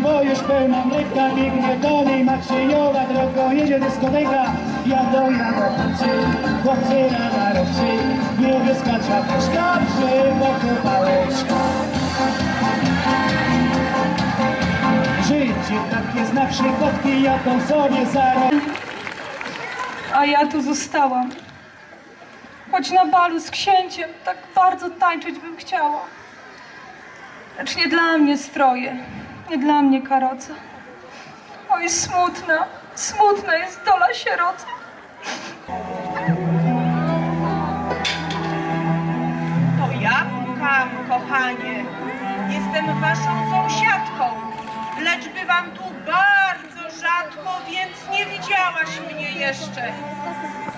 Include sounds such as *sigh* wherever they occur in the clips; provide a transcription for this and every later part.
młodzież pełna mleka biegnie do niej Makrzyjowa drogą jedzie dyskoteka Jadą na chłopcy, chłopcy na narowcy Niebieska czapeczka przy boku pałeczka Życie tak jest na przykładki, jaką sobie zaraz A ja tu zostałam. Choć na balu z księciem tak bardzo tańczyć bym chciała. Lecz nie dla mnie stroje, nie dla mnie karoca. Oj, smutna, smutna jest dola sieroca. To ja pukam, kochanie. Jestem waszą sąsiadką, lecz bywam tu bardzo rzadko, więc nie widziałaś mnie jeszcze.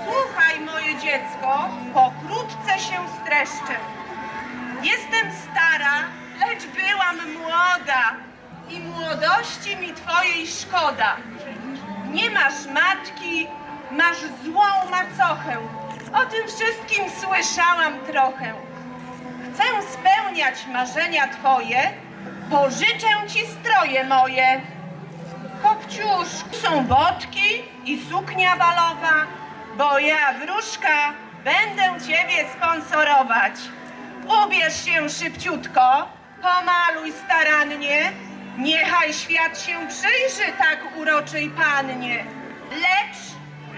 Słuchaj, moje dziecko, pokrótce się streszczę. Jestem stara, lecz byłam młoda i młodości mi twojej szkoda. Nie masz matki, masz złą macochę. O tym wszystkim słyszałam trochę. Chcę spełniać marzenia twoje, pożyczę ci stroje moje. Kopciuszku, są botki i suknia balowa, bo ja, wróżka, będę ciebie sponsorować. Ubierz się szybciutko, pomaluj starannie, niechaj świat się przyjrzy tak uroczej pannie. Lecz,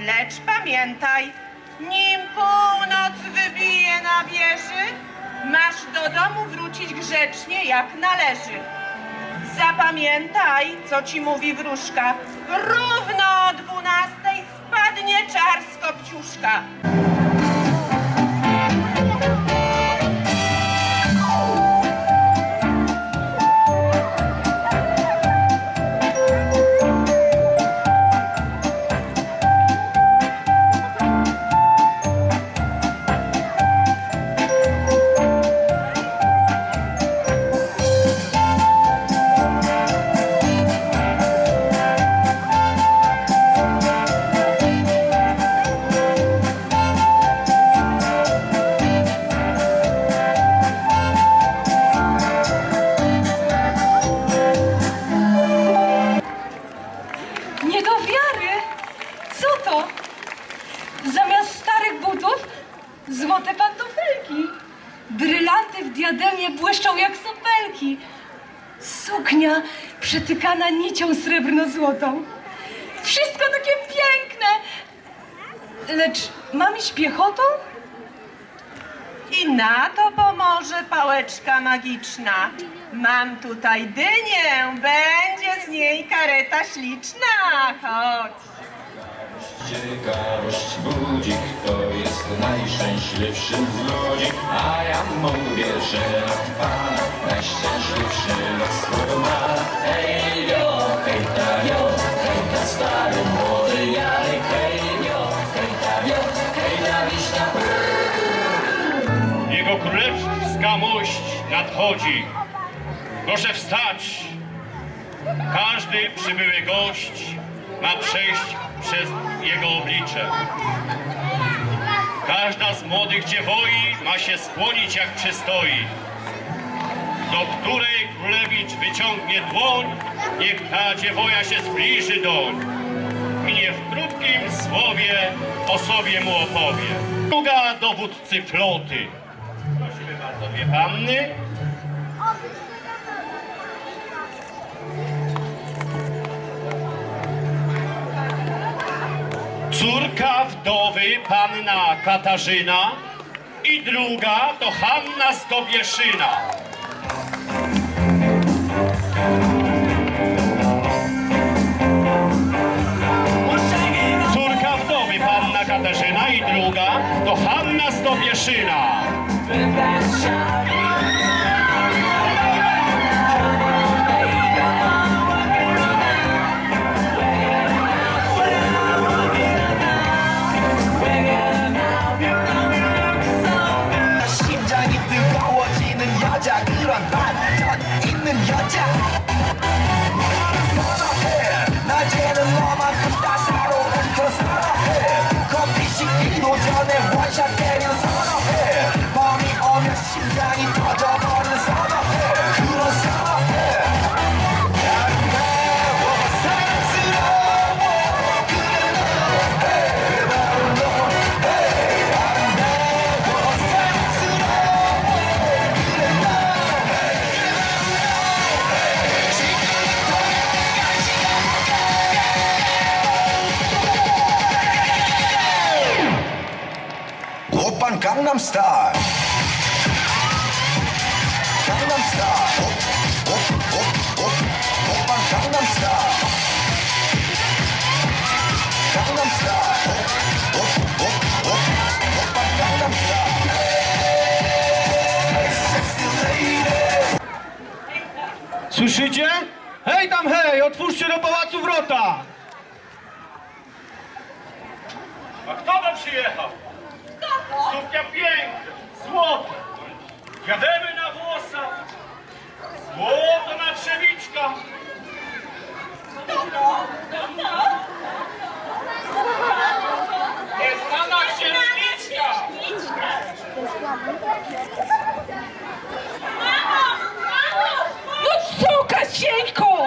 lecz pamiętaj, nim północ wybije na wieży, masz do domu wrócić grzecznie jak należy. Zapamiętaj, co ci mówi wróżka. Równo o dwunastej spadnie czar z kopciuszka. Błyszczą jak sopelki. Suknia przetykana nicią srebrno-złotą. Wszystko takie piękne! Lecz mam iść piechotą? I na to pomoże pałeczka magiczna. Mam tutaj dynię, będzie z niej kareta śliczna. Chodź. Ciekawość budzi, kto jest najszczęśliwszy z ludzi, a ja mówię, że od Pana najszczęśliwszy los ma. Hej, jo, hej, ta, jo, hej, ta, stary, młody Janek, hej, jo, hej, ta, jo, hej, ta, wiśnia, Jego królewska mość nadchodzi. Proszę wstać. Każdy przybyły gość ma przejść przez jego oblicze. Każda z młodych dziewoi ma się skłonić jak przystoi. Do której królewicz wyciągnie dłoń, niech ta dziewoja się zbliży doń. I w krótkim słowie o sobie mu opowie. Druga dowódcy floty. Prosimy bardzo, dwie panny. Córka wdowy, panna Katarzyna i druga to Hanna z Dobieszyna. Córka wdowy, panna Katarzyna i druga to Hanna z Słyszycie? Hej tam hej, otwórzcie do pałacu wrota! A kto tam przyjechał? Suknia piękna, złota. Jademy na włosach. Złoto na trzewiczka. Nieznana księżniczka. No co, Kasieńko?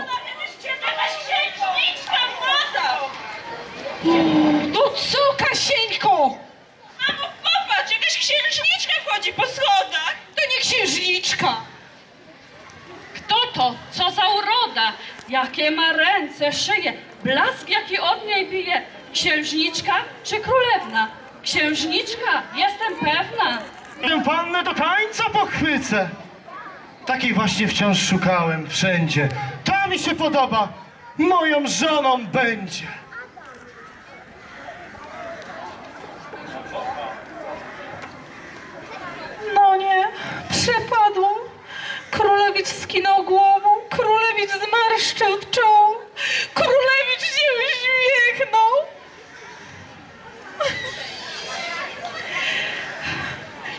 No co, Kasieńko? Popatrz, jakaś księżniczka wchodzi po schodach. To nie księżniczka. Kto to? Co za uroda? Jakie ma ręce, szyję, blask jaki od niej bije. Księżniczka czy królewna? Księżniczka, jestem pewna. Tę pannę do tańca pochwycę! Takiej właśnie wciąż szukałem wszędzie. Ta mi się podoba! Moją żoną będzie! Królewicz skinął głową, królewicz zmarszczył czoło, królewicz się uśmiechnął.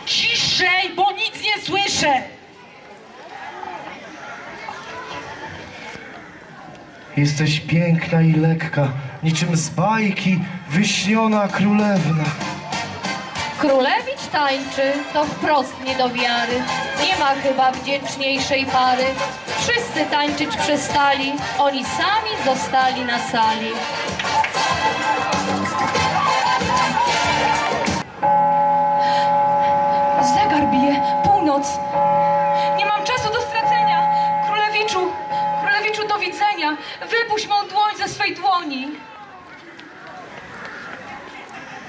Ciszej, bo nic nie słyszę. Jesteś piękna i lekka, niczym z bajki wyśniona królewna. Królewicz tańczy, to wprost nie do wiary. Nie ma chyba wdzięczniejszej pary. Wszyscy tańczyć przestali, oni sami zostali na sali. Zegar bije, północ. Nie mam czasu do stracenia. Królewiczu, królewiczu, do widzenia. Wypuść mą dłoń ze swej dłoni.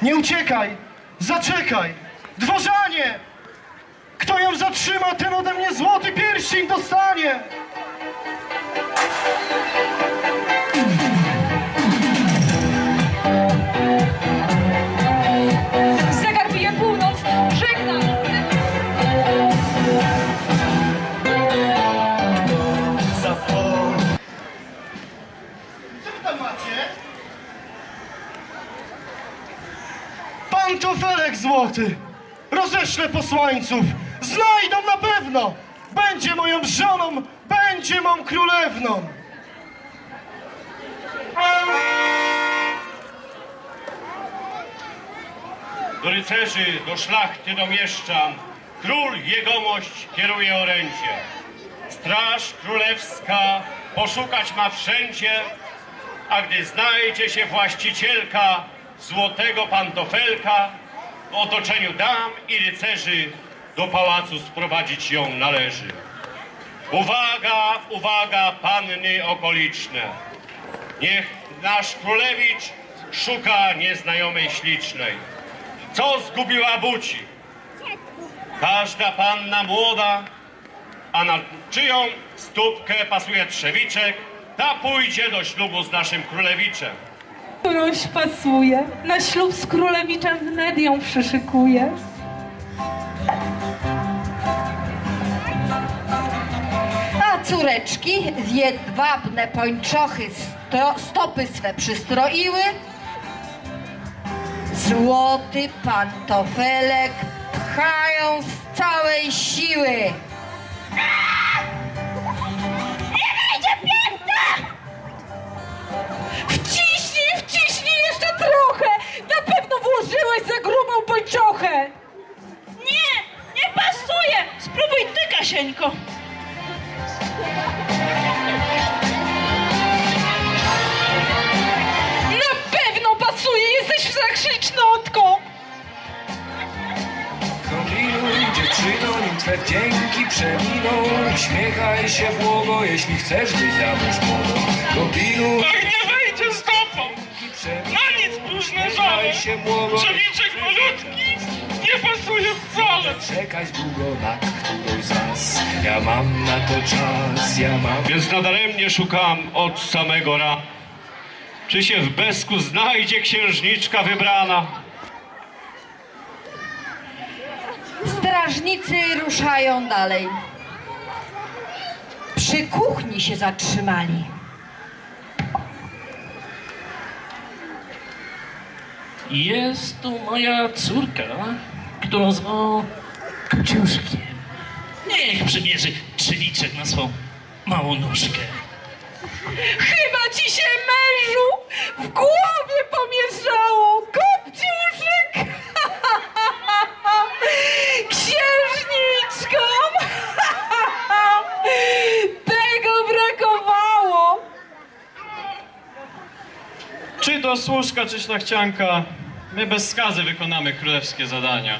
Nie uciekaj! Zaczekaj! Dworzanie! Kto ją zatrzyma, ten ode mnie złoty pierścień dostanie! Macie? Pantofelek złoty! Roześlę posłańców! Znajdą na pewno! Będzie moją żoną, będzie mą królewną! Do rycerzy, do szlachty, do mieszczan. Król jegomość kieruje orędzie. Straż królewska poszukać ma wszędzie, a gdy znajdzie się właścicielka złotego pantofelka, otoczeniu dam i rycerzy do pałacu sprowadzić ją należy. Uwaga, uwaga, panny okoliczne. Niech nasz królewicz szuka nieznajomej ślicznej. Co zgubiła buci? Każda panna młoda, a na czyją stópkę pasuje trzewiczek, ta pójdzie do ślubu z naszym królewiczem. Którąś pasuje. Na ślub z królewiczem wnet ją przyszykuję. A córeczki w jedwabne pończochy stopy swe przystroiły. Złoty pantofelek pchają z całej siły. Włożyłeś za grubą pończochę! Nie, nie pasuje. Spróbuj ty, Kasieńko. Na pewno pasuje, jesteś wszechślicznotką! Kombinuj dziewczyno, nim twe wdzięki przeminą Uśmiechaj się błogo, jeśli chcesz być zamąż młodą Kombinuj się Trzewiczek malutki, nie pasuje wcale. Czekać długo na którąś z was Ja mam na to czas, ja mam Więc nadaremnie szukam od samego rana. Czy się w Besku znajdzie księżniczka wybrana? Strażnicy ruszają dalej. Przy kuchni się zatrzymali. Jest tu moja córka, którą zwą Kociuszkiem. Niech przymierzy trzyliczek na swą małą nóżkę. Chyba ci się mężu w głowie pomieszało, kopciuszek! *laughs* Księżniczką! *laughs* Tego brakowało! Czy to służka, czy szlachcianka, my bez skazy wykonamy królewskie zadania.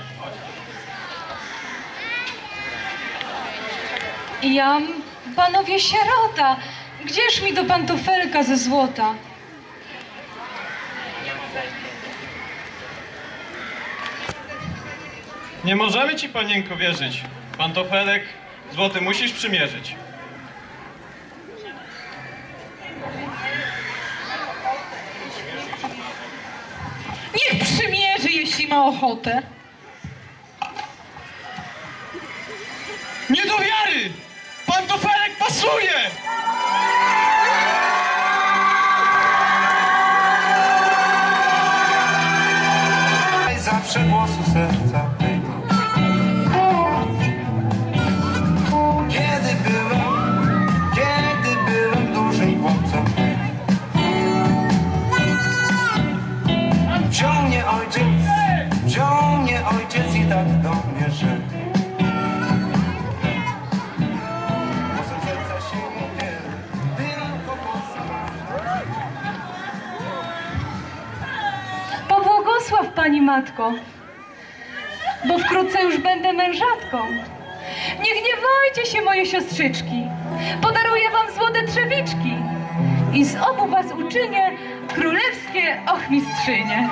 Jam, panowie sierota, gdzież mi do pantofelka ze złota? Nie możemy ci, panienko, wierzyć. Pantofelek złoty musisz przymierzyć. Niech przymierzy, jeśli ma ochotę. Nie do wiary! Pantofelek pasuje! Zawsze głosu serca matko, bo wkrótce już będę mężatką. Niech Nie gniewajcie się, moje siostrzyczki, podaruję wam złote trzewiczki i z obu was uczynię królewskie ochmistrzynie.